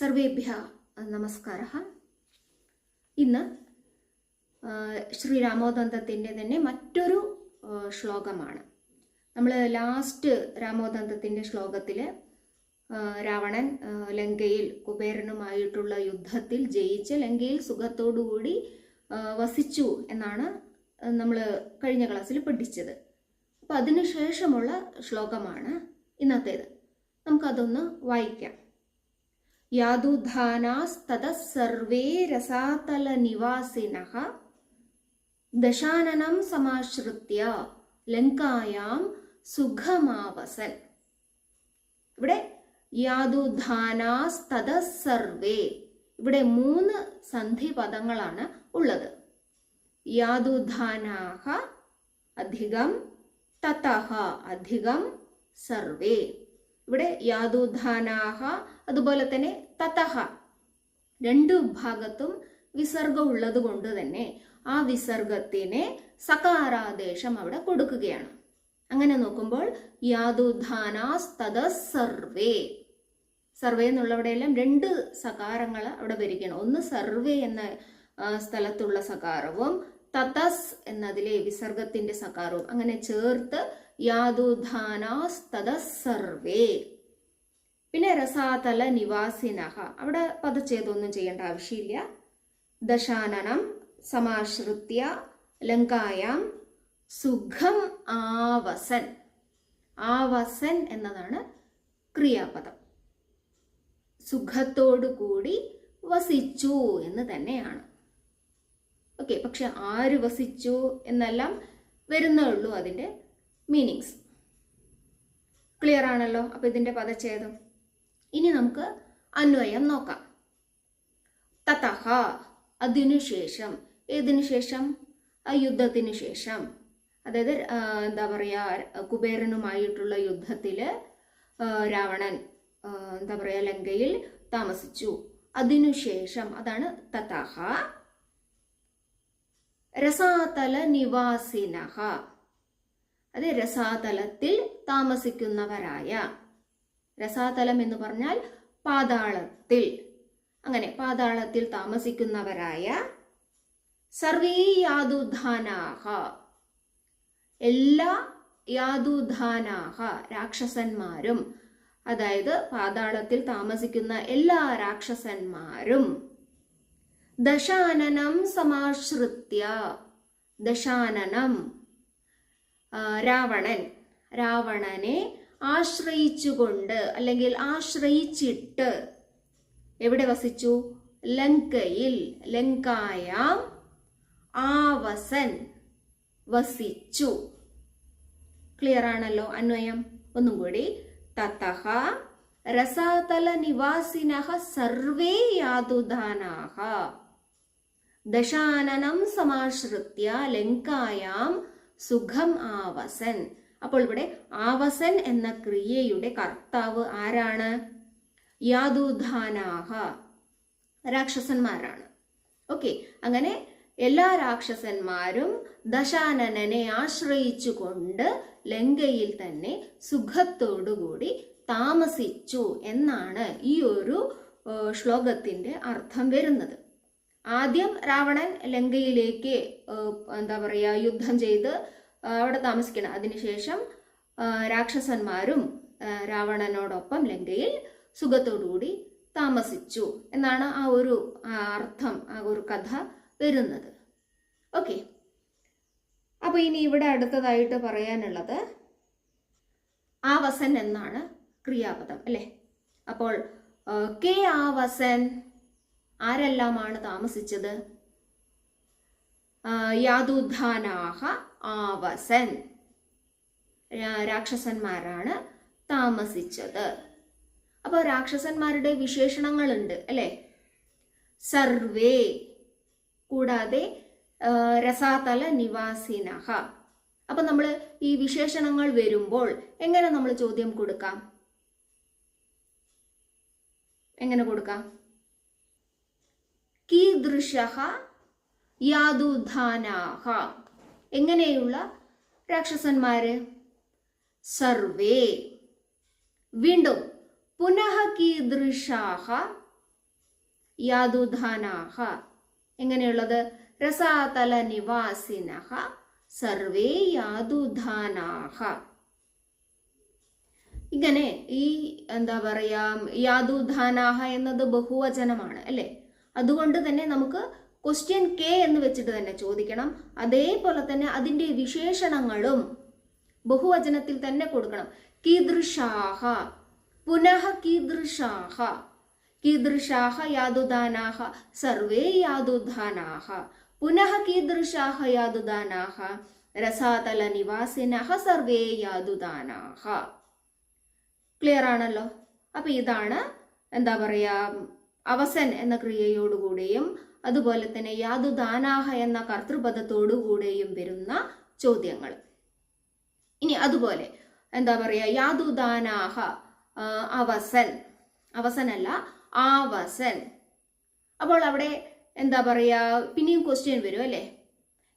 സർവേഭ്യ നമസ്കാര. ഇന്ന് ശ്രീ ശ്രീരാമോദന്തത്തിന്റെ തന്നെ മറ്റൊരു ശ്ലോകമാണ്. നമ്മൾ ലാസ്റ്റ് രാമോദന്തത്തിന്റെ ശ്ലോകത്തിൽ രാവണൻ ലങ്കയിൽ കുബേരനുമായിട്ടുള്ള യുദ്ധത്തിൽ ജയിച്ച് ലങ്കയിൽ സുഖത്തോടുകൂടി വസിച്ചു എന്നാണ് നമ്മൾ കഴിഞ്ഞ ക്ലാസ്സിൽ പഠിച്ചത്. അപ്പം അതിനുശേഷമുള്ള ശ്ലോകമാണ് ഇന്നത്തേത്. നമുക്കതൊന്ന് വായിക്കാം. യാതുധാനാസ്തത സർവേ രസാതല നിവാസിനഃ ദശാനനം സമാശ്രിത്യ ലങ്കായാം സുഖമാവസൻ ഇവിടെ യാതുധാനാസ്തത സർവേ ഇവിടെ മൂന്ന് സന്ധി പദങ്ങളാണ് ഉള്ളത് യാതുധാനാഹ അധികം തതഹ അധികം സർവേ ഇവിടെ യാതുധാനാഹ അതുപോലെ തന്നെ തതഹ. രണ്ടു ഭാഗത്തും വിസർഗം ഉള്ളത് കൊണ്ട് തന്നെ ആ വിസർഗത്തിന് സകാരാദേശം അവിടെ കൊടുക്കുകയാണ്. അങ്ങനെ നോക്കുമ്പോൾ സർവേ സർവേ എന്നുള്ളവിടെയെല്ലാം രണ്ട് സകാരങ്ങൾ അവിടെ വരികയാണ്. ഒന്ന് സർവേ എന്ന സ്ഥലത്തുള്ള സകാരവും തതസ് എന്നതിലെ വിസർഗത്തിന്റെ സകാരവും. അങ്ങനെ ചേർത്ത് യാതുധാനാസ്തത സർവേ പിന്നെ രസാതല നിവാസിനഹ. അവിടെ പദച്ഛേദമൊന്നും ചെയ്യേണ്ട ആവശ്യമില്ല. ദശാനനം സമാശ്രിത്യ ലങ്കായം സുഖം ആവസൻ. ആവസൻ എന്നതാണ് ക്രിയാപദം. സുഖത്തോടു കൂടി വസിച്ചു എന്ന് തന്നെയാണ്. ഓക്കെ പക്ഷെ ആര് വസിച്ചു എന്നെല്ലാം വരുന്നേ ഉള്ളൂ അതിന്റെ മീനിങ്സ്. ക്ലിയർ ആണല്ലോ അപ്പൊ ഇതിന്റെ പദച്ഛേദം? ഇനി നമുക്ക് അന്വയം നോക്കാം. തതഹ അതിനുശേഷം ഏതിനു ശേഷം? യുദ്ധത്തിന് ശേഷം. അതായത് എന്താ പറയുക കുബേരനുമായിട്ടുള്ള യുദ്ധത്തിൽ രാവണൻ എന്താ പറയുക ലങ്കയിൽ താമസിച്ചു. അതിനുശേഷം അതാണ് തതഹ. രസാതല നിവാസിനഹ. അത് രസാതലത്തിൽ താമസിക്കുന്നവരായ രസാതലം എന്ന് പറഞ്ഞാൽ പാതാളത്തിൽ. അങ്ങനെ പാതാളത്തിൽ താമസിക്കുന്നവരായ സർവീ യാദുധാനാഹ. എല്ലാ യാദുധാനാഹ രാക്ഷസന്മാരും അതായത് പാതാളത്തിൽ താമസിക്കുന്ന എല്ലാ രാക്ഷസന്മാരും ദശാനനം സമാശ്രിത്യ ദശാനനം രാവണൻ. രാവണനെ ആശ്രയിച്ചുകൊണ്ട് അല്ലെങ്കിൽ ആശ്രയിച്ചിട്ട് എവിടെ വസിച്ചു? ലങ്കയിൽ. ലങ്കായ ആവസൻ വസിച്ചു. ക്ലിയർ ആണല്ലോ അന്വയം? ഒന്നും കൂടി. തതഹ രസാതല നിവാസിനഹ സർവേ യാതുദാനാഹ. ദശാനനം സമാശ്രിത്യ ലങ്കായാം സുഖം ആവസൻ. അപ്പോൾ ഇവിടെ ആവസൻ എന്ന ക്രിയയുടെ കർത്താവ് ആരാണ്? യാദൂധാനാഹ. രാക്ഷസന്മാരാണ്. ഓക്കെ അങ്ങനെ എല്ലാ രാക്ഷസന്മാരും ദശാനനനെ ആശ്രയിച്ചുകൊണ്ട് ലങ്കയിൽ തന്നെ സുഖത്തോടുകൂടി താമസിച്ചു എന്നാണ് ഈ ഒരു ശ്ലോകത്തിന്റെ അർത്ഥം വരുന്നത്. ആദ്യം രാവണൻ ലങ്കയിലേക്ക് എന്താ പറയുക യുദ്ധം ചെയ്ത് അവിടെ താമസിക്കണം. അതിനുശേഷം രാക്ഷസന്മാരും രാവണനോടൊപ്പം ലങ്കയിൽ സുഖത്തോടുകൂടി താമസിച്ചു എന്നാണ് ആ ഒരു അർത്ഥം ആ ഒരു കഥ വരുന്നത്. ഓക്കെ. അപ്പൊ ഇനി ഇവിടെ അടുത്തതായിട്ട് പറയാനുള്ളത് ആവസൻ എന്നാണ് ക്രിയാപദം അല്ലെ? അപ്പോൾ കെ ആവസൻ ആരെല്ലാമാണ് താമസിച്ചത്? യാതുധാനാഹ ആവസൻ. രാക്ഷസന്മാരാണ് താമസിച്ചത്. അപ്പോൾ രാക്ഷസന്മാരുടെ വിശേഷണങ്ങളുണ്ട് അല്ലേ? സർവേ കൂടാതെ രസാതല നിവാസിനഹ. അപ്പൊ നമ്മൾ ഈ വിശേഷണങ്ങൾ വരുമ്പോൾ എങ്ങനെ നമ്മൾ ചോദ്യം കൊടുക്കാം? എങ്ങനെ കൊടുക്കാം? കീദൃശ യാതുധാനാഹ എങ്ങനെയുള്ള രാക്ഷസന്മാര്? സർവേ. വീണ്ടും പുനഃ കീദൃശാഹ യാതുധാനാഹ എങ്ങനെയുള്ളത്? രസാതല നിവാസിനഹ സർവേ യാതുധാനാഹ ഇങ്ങനെ ഈ എന്താ പറയാ യാതുധാനാഹ എന്നത് ബഹുവചനമാണ് അല്ലേ? അതുകൊണ്ട് തന്നെ നമുക്ക് ക്വസ്റ്റ്യൻ കെ എന്ന് വെച്ചിട്ട് തന്നെ ചോദിക്കണം. അതേപോലെ തന്നെ അതിന്റെ വിശേഷണങ്ങളും ബഹുവചനത്തിൽ തന്നെ കൊടുക്കണം. കീദൃശാഹ. പുനഃ കീദൃശാഹ. കീദൃശാഹ യാതുദാനാഹ സർവേ യാതുദാനാഹ പുനഃ കീദൃശാഹ യാതുദാനാഹ രസാതല നിവാസിനഹ സർവേ യാതുദാനാഹ ക്ലിയർ ആണല്ലോ? അപ്പൊ ഇതാണ് എന്താ പറയാ അവസൻ എന്ന ക്രിയയോടുകൂടിയും അതുപോലെ തന്നെ യാതു ദാനാഹ എന്ന കർത്തൃപദത്തോടുകൂടെയും വരുന്ന ചോദ്യങ്ങൾ. ഇനി അതുപോലെ എന്താ പറയാ യാതു ദാനാഹ അവസൻ അവസനല്ല ആവസൻ. അപ്പോൾ അവിടെ എന്താ പറയാ പിന്നെയും ക്വസ്റ്റ്യൻ വരും അല്ലേ?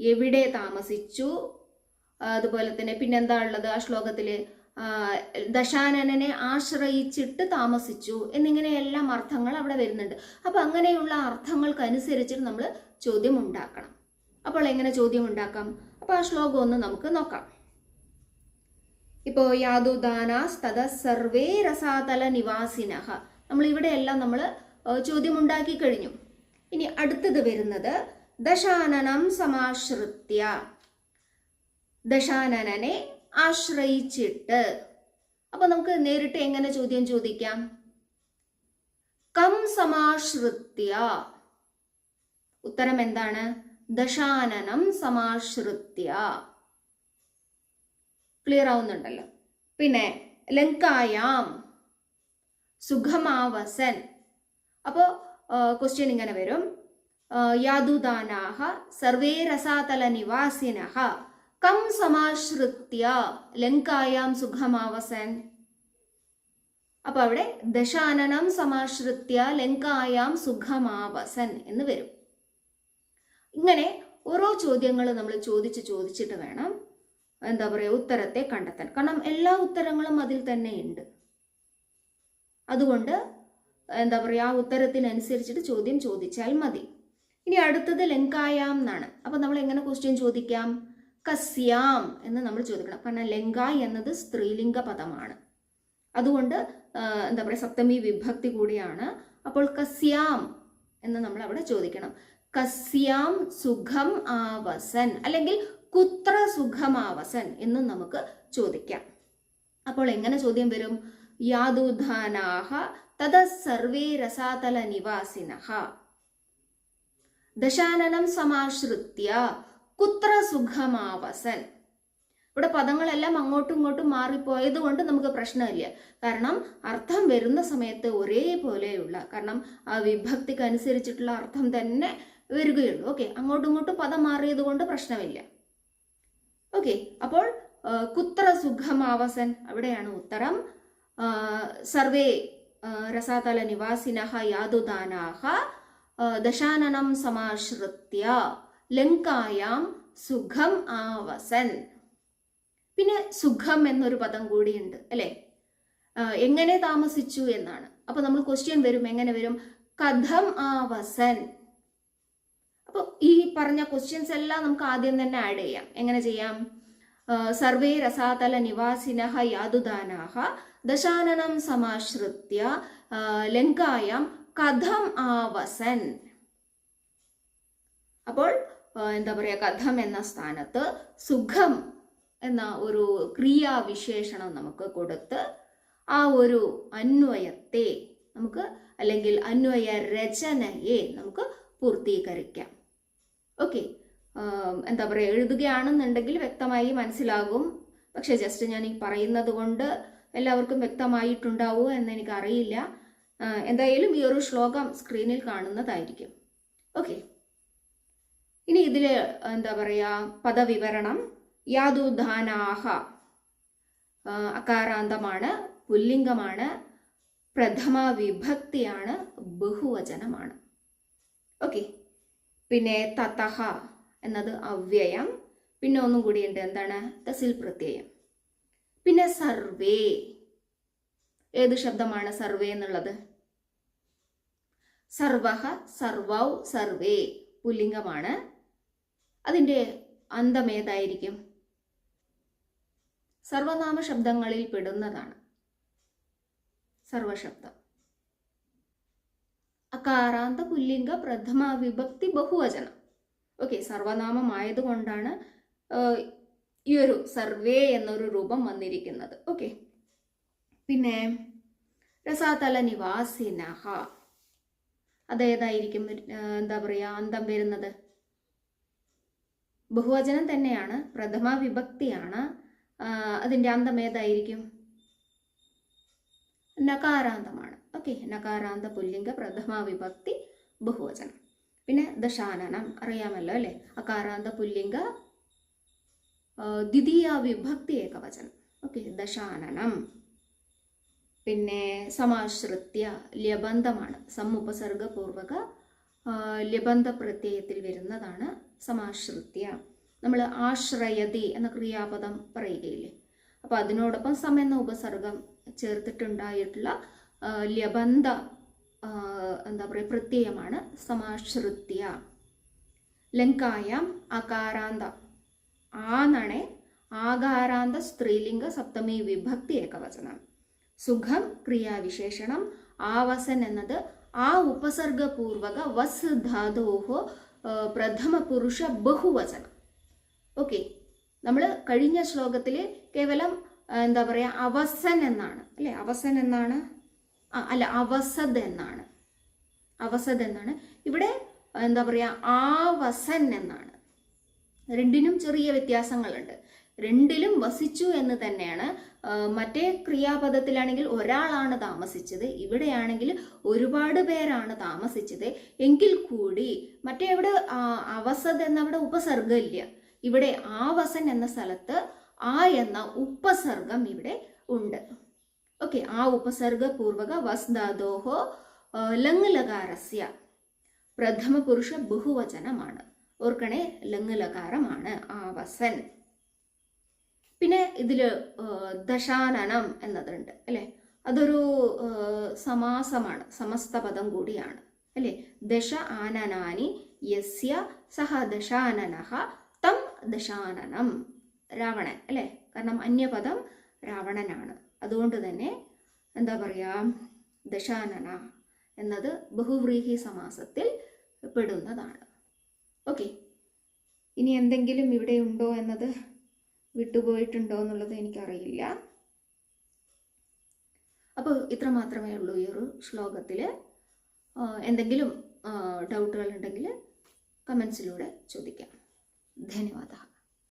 എവിടെ താമസിച്ചു? അതുപോലെ തന്നെ പിന്നെന്താ ഉള്ളത് ആ ശ്ലോകത്തിൽ? ആ, ദശാനനനെ ആശ്രയിച്ചിട്ട് താമസിച്ചു എന്നിങ്ങനെയെല്ലാം അർത്ഥങ്ങൾ അവിടെ വരുന്നുണ്ട്. അപ്പൊ അങ്ങനെയുള്ള അർത്ഥങ്ങൾക്കനുസരിച്ചിട്ട് നമ്മൾ ചോദ്യം ഉണ്ടാക്കണം അപ്പോൾ എങ്ങനെ ചോദ്യം ഉണ്ടാക്കാം അപ്പൊ ആ ശ്ലോകം ഒന്ന് നമുക്ക് നോക്കാം. ഇപ്പോ യാതുദാനാസ് തത സർവേ രസാതല നിവാസിനഹ. നമ്മൾ ഇവിടെയെല്ലാം നമ്മൾ ചോദ്യം ഉണ്ടാക്കി കഴിഞ്ഞു. ഇനി അടുത്തത് വരുന്നത് ദശാനനം സമാശ്രിത്യ. ദശാനനനെ ആശ്രയിച്ചിട്ട്. അപ്പൊ നമുക്ക് നേരിട്ട് എങ്ങനെ ചോദ്യം ചോദിക്കാം? കം സമാശ്രിത്യ. ഉത്തരം എന്താണ്? ദശാനനം സമാശ്രിത്യ. ക്ലിയർ ആവുന്നുണ്ടല്ലോ. പിന്നെ ലങ്കായാം. സുഖമാവസൻ. അപ്പോ ക്വസ്റ്റ്യൻ ഇങ്ങനെ വരും. യാദുദാനാഹ സർവേ രസാതല നിവാസിനഹ. കം സമാശ്രിത്യ. ലങ്കായാം സുഖമാവസൻ. അപ്പൊ അവിടെ ദശാനനം സമാശ്രിത്യ ലങ്കായാം സുഖമാവസൻ എന്ന് വരും. ഇങ്ങനെ ഓരോ ചോദ്യങ്ങൾ നമ്മൾ ചോദിച്ച് ചോദിച്ചിട്ട് വേണം എന്താ പറയുക ഉത്തരത്തെ കണ്ടെത്താൻ. കാരണം എല്ലാ ഉത്തരങ്ങളും അതിൽ തന്നെ ഉണ്ട്. അതുകൊണ്ട് എന്താ പറയുക ആ ഉത്തരത്തിനനുസരിച്ചിട്ട് ചോദ്യം ചോദിച്ചാൽ മതി. ഇനി അടുത്തത് ലങ്കായാം എന്നാണ്. അപ്പൊ നമ്മൾ എങ്ങനെ ക്വസ്റ്റ്യൻ ചോദിക്കാം? കസ്യാം എന്ന് നമ്മൾ ചോദിക്കണം. കാരണം ലങ്ക എന്നത് സ്ത്രീലിംഗ പദമാണ്. അതുകൊണ്ട് എന്താ പറയുക സപ്തമി വിഭക്തി കൂടിയാണ്. അപ്പോൾ കസ്യാം എന്ന് നമ്മൾ അവിടെ ചോദിക്കണം. കസ്യാം സുഖം ആവസൻ അല്ലെങ്കിൽ കുത്ര സുഖമാവസൻ എന്നും നമുക്ക് ചോദിക്കാം. അപ്പോൾ എങ്ങനെ ചോദ്യം വരും? യാദുധാനാഹ തത സർവേ രസാതല നിവാസിനഹ. ദശാനനം സമാശ്രിത്യ കുത്ര സുഖമാവസൻ ഇവിടെ പദങ്ങളെല്ലാം അങ്ങോട്ടും ഇങ്ങോട്ടും മാറിപ്പോയത് കൊണ്ട് നമുക്ക് പ്രശ്നമില്ല. കാരണം അർത്ഥം വരുന്ന സമയത്ത് ഒരേപോലെയുള്ള കാരണം ആ വിഭക്തിക്ക് അനുസരിച്ചിട്ടുള്ള അർത്ഥം തന്നെ വരികയുള്ളൂ. ഓക്കെ അങ്ങോട്ടും ഇങ്ങോട്ടും പദം മാറിയത് കൊണ്ട് പ്രശ്നമില്ല. ഓക്കെ അപ്പോൾ കുത്ര സുഖമാവസൻ അവിടെയാണ് ഉത്തരം. സർവേ രസാതല നിവാസിനഹ യാതുദാനാഹ ദശാനനം സമാശ്രിത്യ. ലങ്കായാം സുഖം ആവസൻ. പിന്നെ സുഖം എന്നൊരു പദം കൂടിയുണ്ട് അല്ലേ? എങ്ങനെ താമസിച്ചു എന്നാണ്. അപ്പൊ നമ്മൾ ക്വസ്റ്റ്യൻ വരും എങ്ങനെ വരും? കഥം ആവസൻ. അപ്പൊ ഈ പറഞ്ഞ ക്വസ്റ്റ്യൻസ് എല്ലാം നമുക്ക് ആദ്യം തന്നെ ആഡ് ചെയ്യാം. എങ്ങനെ ചെയ്യാം? സർവേ രസാതല നിവാസിനഹ യാതുദാനാഹ ദശാനനം സമാശ്രിത്യ ലങ്കായം കഥം ആവസൻ. അപ്പോൾ എന്താ പറയുക കഥം എന്ന സ്ഥാനത്ത് സുഖം എന്ന ഒരു ക്രിയാവിശേഷണം നമുക്ക് കൊടുത്ത് ആ ഒരു അന്വയത്തെ നമുക്ക് അല്ലെങ്കിൽ അന്വയ രചനയെ നമുക്ക് പൂർത്തീകരിക്കാം. ഓക്കെ എന്താ പറയുക എഴുതുകയാണെന്നുണ്ടെങ്കിൽ വ്യക്തമായി മനസ്സിലാകും. പക്ഷെ ജസ്റ്റ് ഞാൻ ഈ പറയുന്നത് കൊണ്ട് എല്ലാവർക്കും വ്യക്തമായിട്ടുണ്ടാവുമോ എന്ന് എനിക്കറിയില്ല. എന്തായാലും ഈ ഒരു ശ്ലോകം സ്ക്രീനിൽ കാണുന്നതായിരിക്കും. ഓക്കെ ഇനി ഇതിൽ എന്താ പറയുക പദവിവരണം യാതുധാനാഹ അകാരാന്തമാണ് പുല്ലിംഗമാണ് പ്രഥമ വിഭക്തിയാണ് ബഹുവചനമാണ്. ഓക്കെ. പിന്നെ തതഹ എന്നത് അവ്യയം. പിന്നെ ഒന്നും കൂടിയുണ്ട് എന്താണ്? തസിൽ പ്രത്യയം. പിന്നെ സർവേ. ഏത് ശബ്ദമാണ് സർവേ എന്നുള്ളത്? സർവഹ സർവൗ സർവേ. പുല്ലിംഗമാണ് അതിന്റെ അന്തം ഏതായിരിക്കും? സർവനാമ ശബ്ദങ്ങളിൽ പെടുന്നതാണ്. സർവശബ്ദം. അകാരാന്ത പുല്ലിംഗ പ്രഥമ വിഭക്തി ബഹുവചനം. ഓക്കെ സർവനാമമായതുകൊണ്ടാണ് ഈ ഒരു സർവേ എന്നൊരു രൂപം വന്നിരിക്കുന്നത്. ഓക്കെ. പിന്നെ രസാതല നിവാസിനഹ. അതേതായിരിക്കും എന്താ പറയുക അന്തം വരുന്നത്? ബഹുവചനം തന്നെയാണ് പ്രഥമ വിഭക്തിയാണ്. അതിന്റെ അന്തം ഏതായിരിക്കും? നകാരാന്തമാണ്. ഓക്കെ നകാരാന്ത പുല്ലിംഗ പ്രഥമ വിഭക്തി ബഹുവചനം. പിന്നെ ദശാനനം അറിയാമല്ലോ അല്ലേ? അകാരാന്ത പുല്ലിംഗ ദ്വിതീയ വിഭക്തി ഏകവചനം. ഓക്കെ ദശാനനം. പിന്നെ സമാശ്രിത്യ ലബന്ധമാണ് സമുപസർഗപൂർവക ലബന്ധ പ്രത്യയത്തിൽ വരുന്നതാണ് സമാശ്രിത്യ. നമ്മൾ ആശ്രയതി എന്ന ക്രിയാപദം പറയുകയില്ലേ? അപ്പോൾ അതിനോടൊപ്പം സം ഉപസർഗം ചേർത്തിട്ടുണ്ടായിട്ടുള്ള ലബന്ധ എന്താ പറയുക പ്രത്യയമാണ് സമാശ്രിത്യ. ലങ്കായാം അകാരാന്ത ആണെ ആകാരാന്ത സ്ത്രീലിംഗ സപ്തമി വിഭക്തി ഏകവചനം സുഖം ക്രിയാവിശേഷണം ആവസൻ എന്നത് ആ ഉപസർഗപൂർവക വസ് ധാതോഹോ പ്രഥമ പുരുഷ ബഹുവചനം. ഓക്കെ. നമ്മൾ കഴിഞ്ഞ ശ്ലോകത്തിൽ കേവലം എന്താ പറയുക അവസൻ എന്നാണ്. അല്ലേ? അവസൻ എന്നാണ്? അല്ല അവസദ് എന്നാണ്. അവസദ് എന്നാണ്. ഇവിടെ എന്താ പറയുക ആവസൻ എന്നാണ്. രണ്ടിനും ചെറിയ വ്യത്യാസങ്ങളുണ്ട്. രണ്ടിലും വസിച്ചു എന്ന് തന്നെയാണ്. മറ്റേ ക്രിയാപദത്തിലാണെങ്കിൽ ഒരാളാണ് താമസിച്ചത്. ഇവിടെയാണെങ്കിൽ ഒരുപാട് പേരാണ് താമസിച്ചത്. എങ്കിൽ കൂടി മറ്റേ ഇവിടെ അവസത് എന്നവിടെ ഉപസർഗമില്ല ഇവിടെ ആവസൻ എന്ന സ്ഥലത്ത് ആ എന്ന ഉപസർഗം ഇവിടെ ഉണ്ട്. ഓക്കെ ആ ഉപസർഗ പൂർവക വസ്ദാദോഹോ ആ, ലങ് ലകാരസ്യ പ്രഥമ പുരുഷ ബഹുവചനമാണ്. ഓർക്കണേ ലങ് ലകാരമാണ് ആവസൻ. പിന്നെ ഇതിൽ ദശാനനം എന്നതുണ്ട് അല്ലേ? അതൊരു സമാസമാണ് സമസ്ത പദം കൂടിയാണ് അല്ലേ? ദശ ആനനാനി യസ്യ സഹ ദശാനനഹ തം ദശാനനം രാവണൻ അല്ലേ? കാരണം അന്യപദം രാവണനാണ്. അതുകൊണ്ട് തന്നെ എന്താ പറയുക ദശാനന എന്നത് ബഹുവ്രീഹി സമാസത്തിൽ പെടുന്നതാണ്. ഓക്കെ. ഇനി എന്തെങ്കിലും ഇവിടെ ഉണ്ടോ എന്നത്? വിട്ടുപോയിട്ടുണ്ടോ എന്നുള്ളത് എനിക്കറിയില്ല. അപ്പോൾ ഇത്ര മാത്രമേ ഉള്ളൂ ഈ ഒരു ശ്ലോകത്തിൽ എന്തെങ്കിലും ഡൗട്ടുകൾ ഉണ്ടെങ്കിൽ കമൻസിലൂടെ ചോദിക്കാം. ധന്യവാദ.